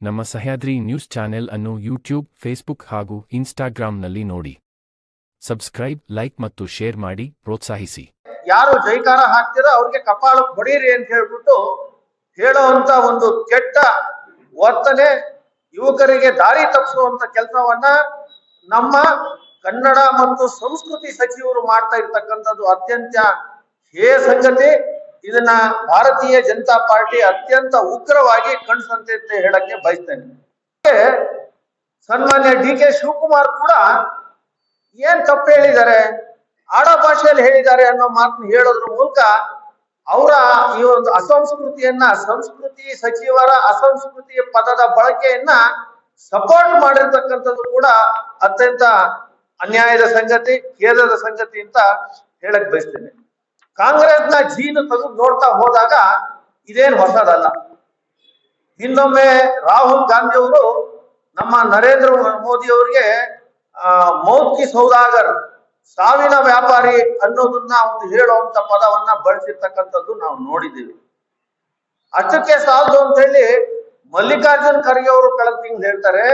ನಮ್ಮ Sahyadri news channel ಅನ್ನು YouTube, Facebook ಹಾಗೂ ಇನ್ಸ್ಟಾಗ್ರಾಂನಲ್ಲಿ ನೋಡಿ. ಸಬ್ಸ್ಕ್ರೈಬ್, ಲೈಕ್ ಮತ್ತು ಶೇರ್ ಮಾಡಿ ಪ್ರೋತ್ಸಾಹಿಸಿ. ಯಾರು ಜೈಕಾರ ಹಾಕ್ತೀರೋ ಅವ್ರಿಗೆ ಕಪಾಳ ಹೊಡೀರಿ ಅಂತ ಹೇಳ್ಬಿಟ್ಟು ಹೇಳುವಂತ ಒಂದು ಕೆಟ್ಟ ವರ್ತನೆ ಯುವಕರಿಗೆ ದಾರಿ ತಪ್ಪಿಸುವಂತ ಕೆಲಸವನ್ನ ನಮ್ಮ ಕನ್ನಡ ಮತ್ತು ಸಂಸ್ಕೃತಿ ಸಚಿವರು ಮಾಡ್ತಾ ಇರ್ತಕ್ಕಂಥದ್ದು ಅತ್ಯಂತ ಹೇ ಸಂಗತಿ ಇದನ್ನ ಭಾರತೀಯ ಜನತಾ ಪಾರ್ಟಿ ಅತ್ಯಂತ ಉಗ್ರವಾಗಿ ಕಣ್ಸಂತೆ ಅಂತ ಹೇಳಕ್ಕೆ ಬಯಸ್ತೇನೆ. ಸನ್ಮಾನ್ಯ ಡಿ ಕೆ ಶಿವಕುಮಾರ್ ಕೂಡ ಏನ್ ತಪ್ಪು ಹೇಳಿದ್ದಾರೆ, ಆಡ ಭಾಷೆಯಲ್ಲಿ ಹೇಳಿದ್ದಾರೆ ಅನ್ನೋ ಮಾತನ್ನ ಹೇಳೋದ್ರ ಮೂಲಕ ಅವರ ಈ ಒಂದು ಅಸಂಸ್ಕೃತಿಯನ್ನ, ಸಂಸ್ಕೃತಿ ಸಚಿವರ ಅಸಂಸ್ಕೃತಿ ಪದದ ಬಳಕೆಯನ್ನ ಸಪೋರ್ಟ್ ಮಾಡಿರ್ತಕ್ಕಂಥದ್ದು ಕೂಡ ಅತ್ಯಂತ ಅನ್ಯಾಯದ ಸಂಗತಿ, ಖೇದದ ಸಂಗತಿ ಅಂತ ಹೇಳಕ್ ಬಯಸ್ತೇನೆ. ಕಾಂಗ್ರೆಸ್ನ ಜೀನು ತೆಗೆದು ನೋಡ್ತಾ ಹೋದಾಗ ಇದೇನ್ ಹೊಸದಲ್ಲ. ಇನ್ನೊಮ್ಮೆ ರಾಹುಲ್ ಗಾಂಧಿ ಅವರು ನಮ್ಮ ನರೇಂದ್ರ ಮೋದಿ ಅವರಿಗೆ ಮೌತ್ಕಿ ಸೌದಾಗರ್, ಸಾವಿನ ವ್ಯಾಪಾರಿ ಅನ್ನೋದನ್ನ ಒಂದು ಹೇಳುವಂತ ಪದವನ್ನ ಬಳಸಿರ್ತಕ್ಕಂಥದ್ದು ನಾವು ನೋಡಿದ್ದೀವಿ. ಅಷ್ಟಕ್ಕೆ ಸಾಲದು ಅಂತ ಹೇಳಿ ಮಲ್ಲಿಕಾರ್ಜುನ್ ಖರ್ಗೆ ಅವರು ಕಳೆದ ತಿಂಗಳು ಹೇಳ್ತಾರೆ,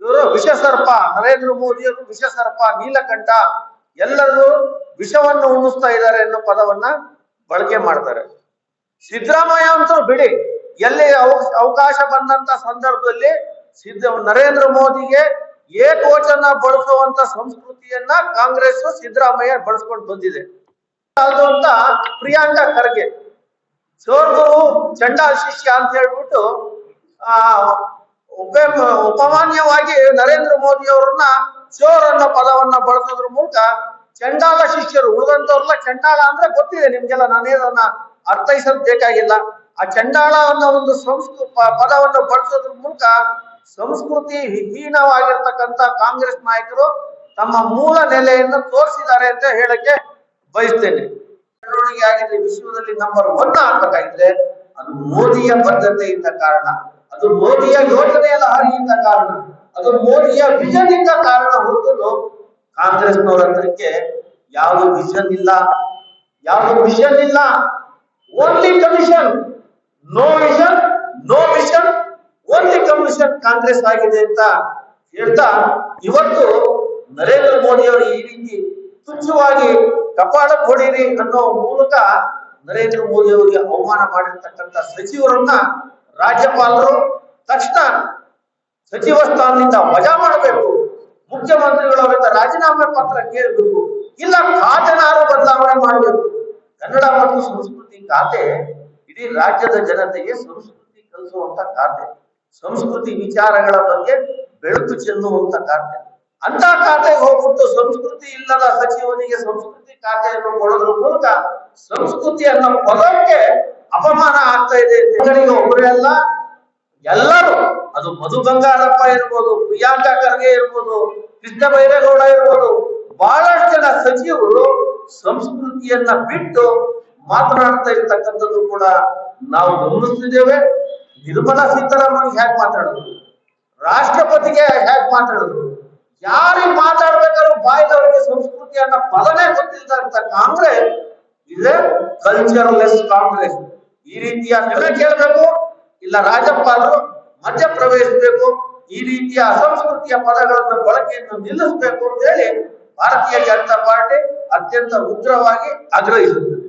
ಇವರು ವಿಷ ಸರ್ಪ ನರೇಂದ್ರ ಮೋದಿ ವಿಷ ಸರ್ಪ ನೀಲಕಂಠ ಎಲ್ಲರೂ ವಿಷವನ್ನು ಉಣಿಸ್ತಾ ಇದ್ದಾರೆ ಅನ್ನೋ ಪದವನ್ನ ಬಳಕೆ ಮಾಡ್ತಾರೆ. ಸಿದ್ದರಾಮಯ್ಯ ಅಂತೂ ಬಿಡಿ, ಎಲ್ಲಿ ಅವ- ಅವಕಾಶ ಬಂದಂತ ಸಂದರ್ಭದಲ್ಲಿ ಸಿದ್ದ, ನರೇಂದ್ರ ಮೋದಿಗೆ ಏಕವಚನ ಬಳಸುವಂತ ಸಂಸ್ಕೃತಿಯನ್ನ ಕಾಂಗ್ರೆಸ್ ಸಿದ್ದರಾಮಯ್ಯ ಬಳಸ್ಕೊಂಡು ಬಂದಿದೆ. ಅದು ಅಂತ ಪ್ರಿಯಾಂಕಾ ಖರ್ಗೆ. ಸೋರ್ಗುರು ಚಂಡಾಲ್ ಶಿಷ್ಯ ಅಂತ ಹೇಳ್ಬಿಟ್ಟು, ಆ ಉಪ ಉಪಮಾನ್ಯವಾಗಿ ನರೇಂದ್ರ ಮೋದಿ ಅವರನ್ನ ಚೋರ್ ಅನ್ನೋ ಪದವನ್ನ ಬಳಸೋದ್ರ ಮೂಲಕ ಚಂಡಾಲ ಶಿಷ್ಯರು ಉಳಿದಂತವ್ರಲ್ಲ ಚಂಡಾಳ ಅಂದ್ರೆ ಗೊತ್ತಿದೆ ನಿಮ್ಗೆಲ್ಲ ನಾನೇದನ್ನ ಅರ್ಥೈಸಲು ಬೇಕಾಗಿಲ್ಲ. ಆ ಚಂಡಾಳ ಅನ್ನೋ ಒಂದು ಸಂಸ್ಕೃತ ಪದವನ್ನು ಬಳಸೋದ್ರ ಮೂಲಕ ಸಂಸ್ಕೃತಿ ವಿಹೀನವಾಗಿರ್ತಕ್ಕಂತ ಕಾಂಗ್ರೆಸ್ ನಾಯಕರು ತಮ್ಮ ಮೂಲ ನೆಲೆಯನ್ನು ತೋರಿಸಿದ್ದಾರೆ ಅಂತ ಹೇಳಕ್ಕೆ ಬಯಸ್ತೇನೆ. ಬೆಳವಣಿಗೆ ಆಗಿದೆ ವಿಶ್ವದಲ್ಲಿ ನಂಬರ್ ಒನ್ ಆಗ್ಬೇಕಾಗಿದ್ರೆ ಅದು ಮೋದಿಯ ಬದ್ಧತೆಯಿಂದ ಕಾರಣ. ಅದು ಮೋದಿಯ ಯೋಜನೆಯ ಲಹರಿಯಿಂದ ಕಾರಣ. ಅದು ಮೋದಿಯ ವಿಜನ್ ಇಂದ ಕಾರಣ ಹೊರತು ಕಾಂಗ್ರೆಸ್ನವರ ಹತ್ರಕ್ಕೆ ಯಾವುದು ವಿಷನ್ ಇಲ್ಲ. ಯಾವುದು ವಿಷನ್ ಇಲ್ಲ? Only commission no vision no vision only commission Congress ಆಗಿದೆ ಅಂತ ಹೇಳ್ತಾ ಇವತ್ತು ನರೇಂದ್ರ ಮೋದಿ ಅವರು ಈ ರೀತಿ ತುಚ್ಛವಾಗಿ ಕಪಾಳ ಕೊಡಿರಿ ಅನ್ನೋ ಮೂಲಕ ನರೇಂದ್ರ ಮೋದಿ ಅವರಿಗೆ ಅವಮಾನ ಮಾಡಿರ್ತಕ್ಕಂಥ ಸಚಿವರನ್ನ ರಾಜ್ಯಪಾಲರು ತಕ್ಷಣ ಸಚಿವ ಸ್ಥಾನದಿಂದ ವಜಾ ಮಾಡಬೇಕು. ಮುಖ್ಯಮಂತ್ರಿಗಳು ಅವರಿಂದ ರಾಜೀನಾಮೆ ಪತ್ರ ಕೇಳಬೇಕು. ಇಲ್ಲ ಖಾತೆನಾರು ಬದಲಾವಣೆ ಮಾಡಬೇಕು. ಕನ್ನಡ ಮತ್ತು ಸಂಸ್ಕೃತಿ ಖಾತೆ ಇಡೀ ರಾಜ್ಯದ ಜನತೆಗೆ ಸಂಸ್ಕೃತಿ ಕಲಿಸುವಂತ ಖಾತೆ. ಸಂಸ್ಕೃತಿ ವಿಚಾರಗಳ ಬಗ್ಗೆ ಬೆಳಕು ಚೆಲ್ಲುವಂತ ಖಾತೆ. ಅಂತ ಖಾತೆಗೆ ಹೋಗ್ಬಿಟ್ಟು ಸಂಸ್ಕೃತಿ ಇಲ್ಲದ ಸಚಿವನಿಗೆ ಸಂಸ್ಕೃತಿ ಖಾತೆಯನ್ನು ಕೊಡೋದ್ರ ಮೂಲಕ ಸಂಸ್ಕೃತಿ ಅನ್ನೋ ಪದಕ್ಕೆ ಅಪಮಾನ ಆಗ್ತಾ ಇದೆ ಒಬ್ಬರೇ ಅಲ್ಲ, ಎಲ್ಲರೂ ಅದು ಮಧು ಬಂಗಾರಪ್ಪ ಇರ್ಬೋದು, ಪ್ರಿಯಾಂಕಾ ಖರ್ಗೆ ಇರ್ಬೋದು, ಕೃಷ್ಣ ಬೈರೇಗೌಡ ಇರ್ಬೋದು, ಬಹಳಷ್ಟು ಜನ ಸಚಿವರು ಸಂಸ್ಕೃತಿಯನ್ನ ಬಿಟ್ಟು ಮಾತನಾಡ್ತಾ ಇರ್ತಕ್ಕಂಥದ್ದು ಕೂಡ ನಾವು ಗಮನಿಸ್ತಿದ್ದೇವೆ. ನಿರ್ಮಲಾ ಸೀತಾರಾಮನ್ ಹ್ಯಾಕ್ ಮಾತಾಡೋದು ರಾಷ್ಟ್ರಪತಿಗೆ ಹ್ಯಾಕ್ ಮಾತಾಡೋದು ಯಾರಿಗೆ ಮಾತಾಡ್ಬೇಕಾದ್ರೂ ಬಾಯ್ದವರಿಗೆ ಸಂಸ್ಕೃತಿಯನ್ನ ಗೊತ್ತಿಲ್ಲ ಅಂತ ಕಾಂಗ್ರೆಸ್, ಇದೇ ಕಲ್ಚರ್ಲೆಸ್ ಕಾಂಗ್ರೆಸ್. ಈ ರೀತಿಯ ಜನ ಕೇಳಬೇಕು, ಇಲ್ಲ ರಾಜ್ಯಪಾಲರು ಮಧ್ಯ ಪ್ರವೇಶಿಸಬೇಕು ಈ ರೀತಿಯ ಅಸಂಸ್ಕೃತಿಯ ಪದಗಳನ್ನು ಬಳಕೆಯನ್ನು ನಿಲ್ಲಿಸಬೇಕು ಅಂತ ಹೇಳಿ ಭಾರತೀಯ ಜನತಾ ಪಾರ್ಟಿ ಅತ್ಯಂತ ಉಗ್ರವಾಗಿ ಆಗ್ರಹಿಸುತ್ತದೆ.